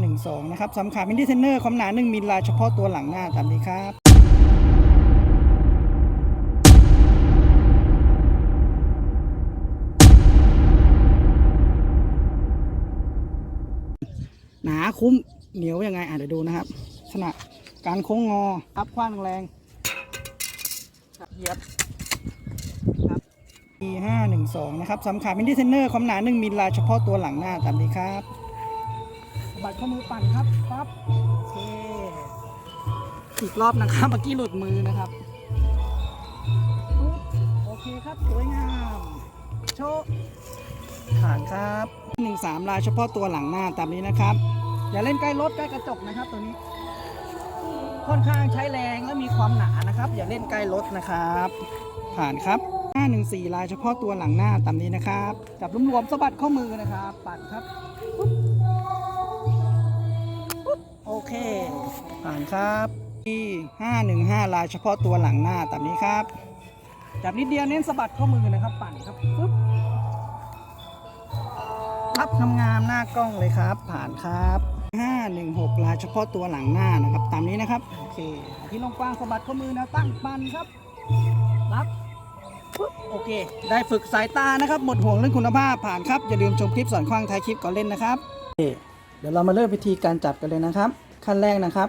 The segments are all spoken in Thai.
512 นะครับสำคัญมินิเทนเนอร์ความหนา 1มิลลาเฉพาะตัวหลังหน้าตามนี้ครับหนาคุ้มเหนียวยังไงอะเดี๋ยวดูนะครับลักษณะการโค้งงออัพคว้างแรงครับเหยียบครับ e 5 1 2 นะครับสำคัญมินิเทนเนอร์ความหนา 1มิลลาเฉพาะตัวหลังหน้าตามนี้ครับ บัดข้อมือปั่นครับปั๊บโอเคอีกรอบนะครับเมื่อกี้หลุดมือนะครับโอเคครับสวยงามโชว์ผ่านครับหนึ่งสามลายเฉพาะตัวหลังหน้าตามนี้นะครับ อย่าเล่นใกล้รถใกล้กระจกนะครับตัวนี้ ค่อนข้างใช้แรงและมีความหนานะครับ อย่าเล่นใกล้รถนะครับ ผ่านครับ514 ลายเฉพาะตัวหลังหน้าตามนี้นะครับ จับรวมๆสะบัดข้อมือนะครับ ปัดครับ ผ่านครับที่515 ลายเฉพาะตัวหลังหน้าตามนี้ครับจับนิดเดียวเน้นสะบัดข้อมือนะครับปั่นครับปุ๊บรับทำงามหน้ากล้องเลยครับ ผ่านครับ516 ลายเฉพาะตัวหลังหน้านะครับ ตามนี้นะครับโอเคที่ลงกว้างสะบัดข้อมือแนวตั้งปั่นครับรับปึ๊บโอเค ได้ฝึกสายตานะครับ หมดห่วงเรื่องคุณภาพผ่านครับ อย่าลืมชมคลิปสอนคว้างท้ายคลิปก่อนเล่นนะครับโอเคเดี๋ยวเรามาเริ่มวิธีการจับกันเลยนะครับ ขั้นแรกนะครับ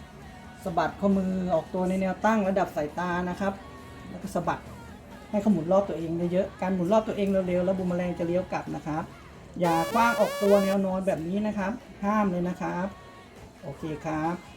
สะบัดข้อมือออกตัวในแนวตั้งระดับสายตานะครับ แล้วก็สะบัดให้เขาหมุนรอบตัวเองเยอะๆการหมุนรอบตัวเองเร็วๆแล้วบูมแมลงจะเลี้ยวกลับนะครับ อย่าคว้างออกตัวแนวนอนแบบนี้นะครับ ห้ามเลยนะครับ โอเคครับ